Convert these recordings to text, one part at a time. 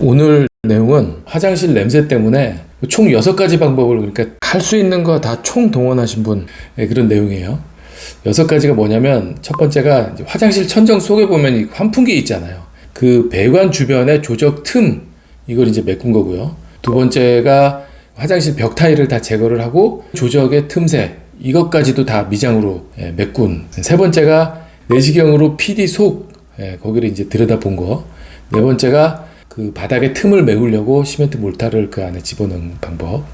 오늘 내용은 화장실 냄새 때문에 총 6가지 방법을 그러니까 할 수 있는 거 다 총 동원하신 분의 그런 내용이에요. 여섯 가지가 뭐냐면 첫 번째가 화장실 천정 속에 보면 이 환풍기 있잖아요. 그 배관 주변의 조적 틈 이걸 이제 메꾼 거고요. 두 번째가 화장실 벽 타일을 다 제거를 하고 조적의 틈새 이것까지도 다 미장으로 예, 메꾼. 세 번째가 내시경으로 PD 속 예, 거기를 이제 들여다본 거. 네 번째가 그 바닥에 틈을 메우려고 시멘트 몰타를 그 안에 집어넣은 방법.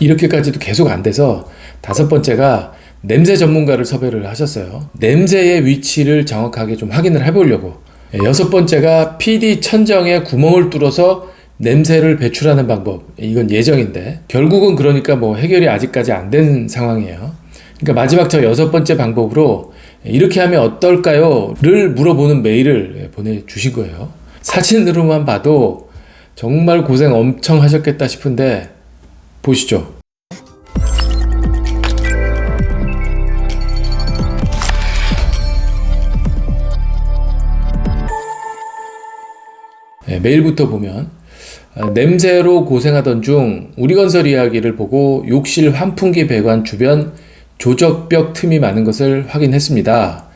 이렇게까지도 계속 안 돼서 다섯 번째가 냄새 전문가를 섭외를 하셨어요. 냄새의 위치를 정확하게 좀 확인을 해보려고. 예, 여섯 번째가 PD 천정에 구멍을 뚫어서 냄새를 배출하는 방법. 이건 예정인데 결국은 그러니까 뭐 해결이 아직까지 안 된 상황이에요. 그러니까 마지막 저 여섯 번째 방법으로 이렇게 하면 어떨까요?를 물어보는 메일을 보내주신 거예요. 사진으로만 봐도 정말 고생 엄청 하셨겠다 싶은데 보시죠. 네, 메일부터 보면 아, 냄새로 고생하던 중 우리건설 이야기를 보고 욕실 환풍기 배관 주변 조적벽 틈이 많은 것을 확인했습니다.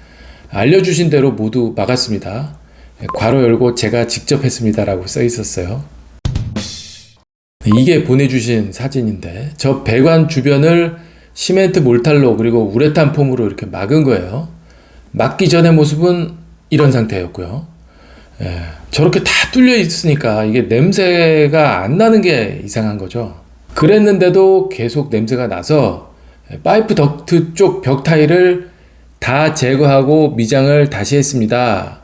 알려주신 대로 모두 막았습니다. 네, 괄호 열고 제가 직접 했습니다라고 써 있었어요. 네, 이게 보내주신 사진인데 저 배관 주변을 시멘트 몰탈로 그리고 우레탄 폼으로 이렇게 막은 거예요. 막기 전의 모습은 이런 상태였고요. 예, 저렇게 다 뚫려 있으니까 이게 냄새가 안 나는 게 이상한 거죠. 그랬는데도 계속 냄새가 나서 파이프 덕트 쪽 벽 타일을 다 제거하고 미장을 다시 했습니다.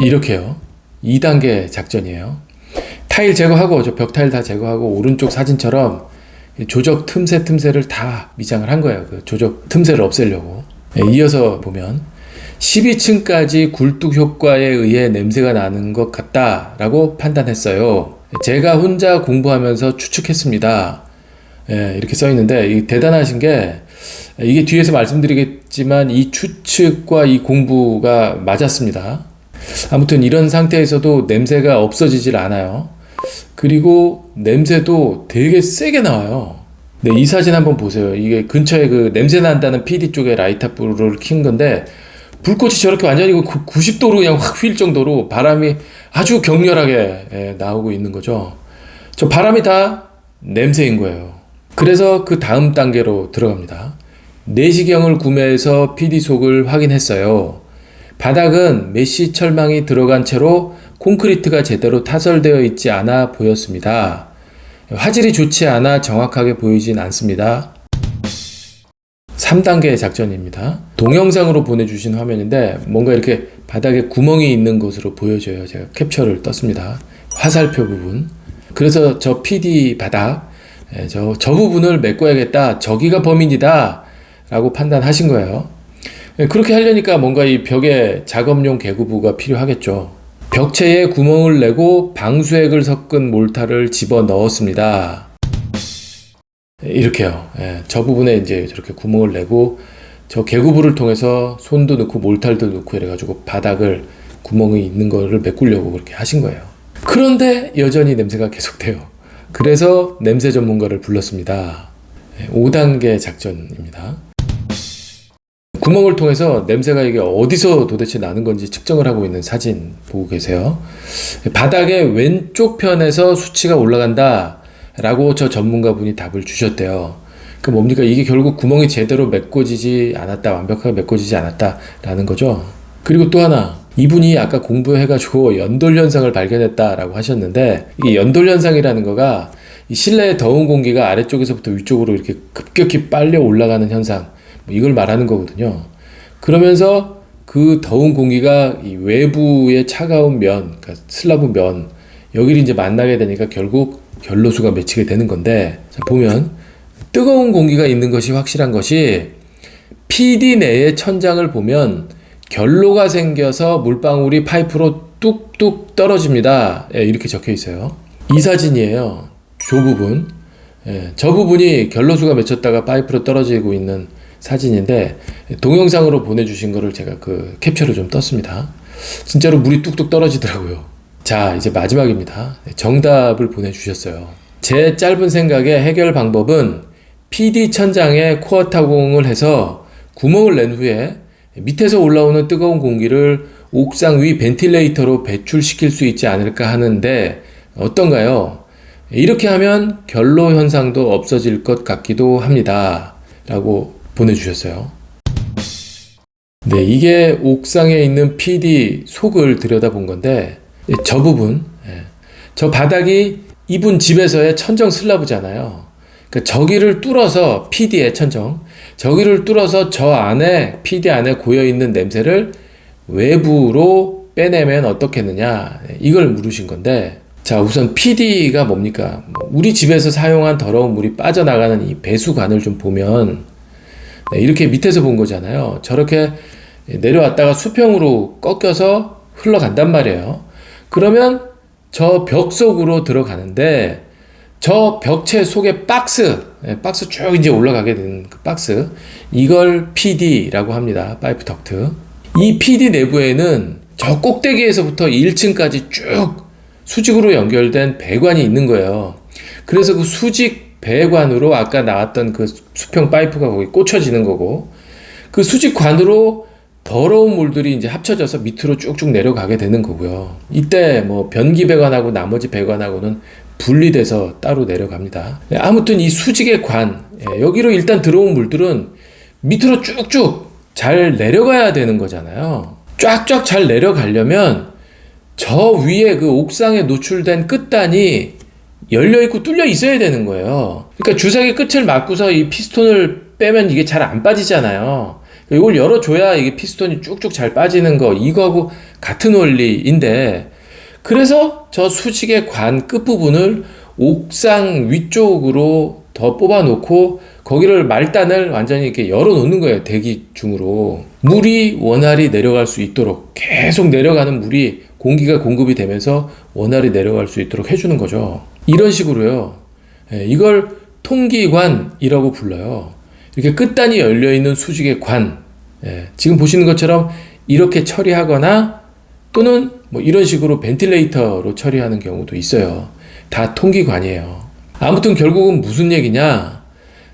이렇게요. 2단계 작전이에요. 타일 제거하고 저 벽 타일 다 제거하고 오른쪽 사진처럼 조적 틈새 틈새를 다 미장을 한 거예요. 그 조적 틈새를 없애려고. 예, 이어서 보면 12층까지 굴뚝 효과에 의해 냄새가 나는 것 같다라고 판단했어요. 제가 혼자 공부하면서 추측했습니다. 예, 이렇게 써 있는데 이 대단하신 게 이게 뒤에서 말씀드리겠지만 이 추측과 이 공부가 맞았습니다. 아무튼 이런 상태에서도 냄새가 없어지질 않아요. 그리고 냄새도 되게 세게 나와요. 네, 이 사진 한번 보세요. 이게 근처에 그 냄새 난다는 PD 쪽에 라이터 불을 킨 건데 불꽃이 저렇게 완전히 90도로 그냥 확 휠 정도로 바람이 아주 격렬하게 예, 나오고 있는 거죠. 저 바람이 다 냄새인 거예요. 그래서 그 다음 단계로 들어갑니다. 내시경을 구매해서 PD 속을 확인했어요. 바닥은 메쉬 철망이 들어간 채로 콘크리트가 제대로 타설되어 있지 않아 보였습니다. 화질이 좋지 않아 정확하게 보이진 않습니다. 3단계 작전입니다. 동영상으로 보내주신 화면인데 뭔가 이렇게 바닥에 구멍이 있는 것으로 보여져요. 제가 캡처를 떴습니다. 화살표 부분. 그래서 저 PD 바닥, 예, 저, 저 부분을 메꿔야겠다. 저기가 범인이다. 라고 판단하신 거예요. 예, 그렇게 하려니까 뭔가 이 벽에 작업용 개구부가 필요하겠죠. 벽체에 구멍을 내고 방수액을 섞은 몰타를 집어 넣었습니다. 이렇게요. 예, 저 부분에 이제 저렇게 구멍을 내고 저 개구부를 통해서 손도 넣고 몰탈도 넣고 이래가지고 바닥을 구멍이 있는 거를 메꾸려고 그렇게 하신 거예요. 그런데 여전히 냄새가 계속돼요. 그래서 냄새 전문가를 불렀습니다. 예, 5단계 작전입니다. 구멍을 통해서 냄새가 이게 어디서 도대체 나는 건지 측정을 하고 있는 사진 보고 계세요. 바닥의 왼쪽 편에서 수치가 올라간다. 라고 저 전문가분이 답을 주셨대요. 그 뭡니까? 이게 결국 구멍이 제대로 메꿔지지 않았다, 완벽하게 메꿔지지 않았다라는 거죠. 그리고 또 하나, 이분이 아까 공부해가지고 연돌 현상을 발견했다라고 하셨는데, 이게 연돌 현상이라는 거가 이 실내의 더운 공기가 아래쪽에서부터 위쪽으로 이렇게 급격히 빨려 올라가는 현상, 뭐 이걸 말하는 거거든요. 그러면서 그 더운 공기가 이 외부의 차가운 면, 그러니까 슬라브 면, 여기를 이제 만나게 되니까 결국 결로수가 맺히게 되는 건데 자, 보면 뜨거운 공기가 있는 것이 확실한 것이 PD 내의 천장을 보면 결로가 생겨서 물방울이 파이프로 뚝뚝 떨어집니다. 예, 이렇게 적혀 있어요. 이 사진이에요. 조 부분. 예, 저 부분이 결로수가 맺혔다가 파이프로 떨어지고 있는 사진인데 동영상으로 보내주신 거를 제가 그 캡처를 좀 떴습니다. 진짜로 물이 뚝뚝 떨어지더라고요. 자, 이제 마지막입니다. 네, 정답을 보내주셨어요. 제 짧은 생각의 해결 방법은 PD 천장에 코어 타공을 해서 구멍을 낸 후에 밑에서 올라오는 뜨거운 공기를 옥상 위 벤틸레이터로 배출시킬 수 있지 않을까 하는데 어떤가요? 이렇게 하면 결로 현상도 없어질 것 같기도 합니다. 라고 보내주셨어요. 네, 이게 옥상에 있는 PD 속을 들여다본 건데, 예, 저 부분, 예, 저 바닥이 이분 집에서의 천정 슬라브잖아요. 그러니까 저기를 뚫어서 PD의 천정, 저기를 뚫어서 저 안에 PD 안에 고여 있는 냄새를 외부로 빼내면 어떻겠느냐 이걸 물으신 건데, 자 우선 PD가 뭡니까? 뭐 우리 집에서 사용한 더러운 물이 빠져나가는 이 배수관을 좀 보면 네, 이렇게 밑에서 본 거잖아요. 저렇게 내려왔다가 수평으로 꺾여서 흘러간단 말이에요. 그러면 저 벽 속으로 들어가는데 저 벽체 속에 박스, 예, 박스 쭉 이제 올라가게 되는 그 박스, 이걸 PD라고 합니다. 파이프 덕트. 이 PD 내부에는 저 꼭대기에서부터 1층까지 쭉 수직으로 연결된 배관이 있는 거예요. 그래서 그 수직 배관으로 아까 나왔던 그 수평 파이프가 거기 꽂혀지는 거고, 그 수직관으로 더러운 물들이 이제 합쳐져서 밑으로 쭉쭉 내려가게 되는 거고요. 이때 뭐 변기 배관하고 나머지 배관하고는 분리돼서 따로 내려갑니다. 네, 아무튼 이 수직의 관, 예, 여기로 일단 들어온 물들은 밑으로 쭉쭉 잘 내려가야 되는 거잖아요. 쫙쫙 잘 내려가려면 저 위에 그 옥상에 노출된 끝단이 열려 있고 뚫려 있어야 되는 거예요. 그러니까 주사기 끝을 막고서 이 피스톤을 빼면 이게 잘 안 빠지잖아요. 이걸 열어줘야 이게 피스톤이 쭉쭉 잘 빠지는 거 이거하고 같은 원리인데 그래서 저 수직의 관 끝부분을 옥상 위쪽으로 더 뽑아놓고 거기를 말단을 완전히 이렇게 열어놓는 거예요 대기 중으로 물이 원활히 내려갈 수 있도록 계속 내려가는 물이 공기가 공급이 되면서 원활히 내려갈 수 있도록 해주는 거죠 이런 식으로요 예, 이걸 통기관이라고 불러요 이렇게 끝단이 열려 있는 수직의 관, 예, 지금 보시는 것처럼 이렇게 처리하거나 또는 뭐 이런 식으로 벤틸레이터로 처리하는 경우도 있어요. 다 통기관이에요. 아무튼 결국은 무슨 얘기냐?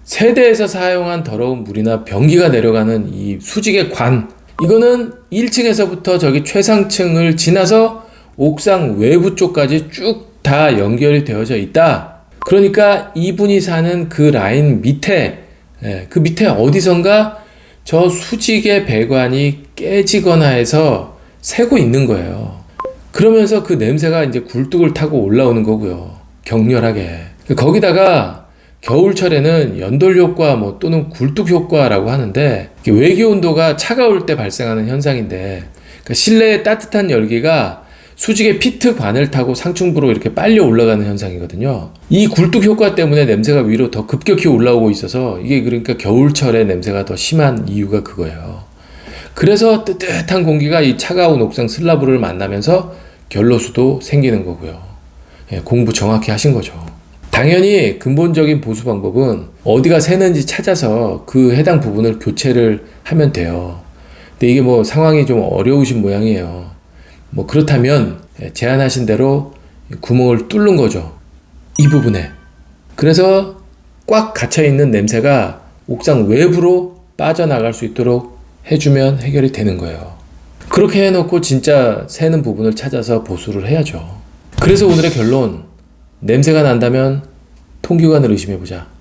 세대에서 사용한 더러운 물이나 변기가 내려가는 이 수직의 관, 이거는 1층에서부터 저기 최상층을 지나서 옥상 외부 쪽까지 쭉 다 연결이 되어져 있다. 그러니까 이분이 사는 그 라인 밑에 예, 그 밑에 어디선가 저 수직의 배관이 깨지거나 해서 새고 있는 거예요. 그러면서 그 냄새가 이제 굴뚝을 타고 올라오는 거고요. 격렬하게. 거기다가 겨울철에는 연돌 효과 뭐 또는 굴뚝 효과라고 하는데 외기 온도가 차가울 때 발생하는 현상인데 그러니까 실내의 따뜻한 열기가 수직의 피트 관을 타고 상층부로 이렇게 빨리 올라가는 현상이거든요. 이 굴뚝 효과 때문에 냄새가 위로 더 급격히 올라오고 있어서 이게 그러니까 겨울철에 냄새가 더 심한 이유가 그거예요. 그래서 뜨뜻한 공기가 이 차가운 옥상 슬라브를 만나면서 결로수도 생기는 거고요. 예, 공부 정확히 하신 거죠. 당연히 근본적인 보수 방법은 어디가 새는지 찾아서 그 해당 부분을 교체를 하면 돼요. 근데 이게 뭐 상황이 좀 어려우신 모양이에요. 뭐 그렇다면 예, 제안하신 대로 구멍을 뚫는 거죠. 이 부분에. 그래서 꽉 갇혀 있는 냄새가 옥상 외부로 빠져나갈 수 있도록 해주면 해결이 되는 거예요. 그렇게 해놓고 진짜 새는 부분을 찾아서 보수를 해야죠. 그래서 오늘의 결론, 냄새가 난다면 통기관을 의심해보자. 끝.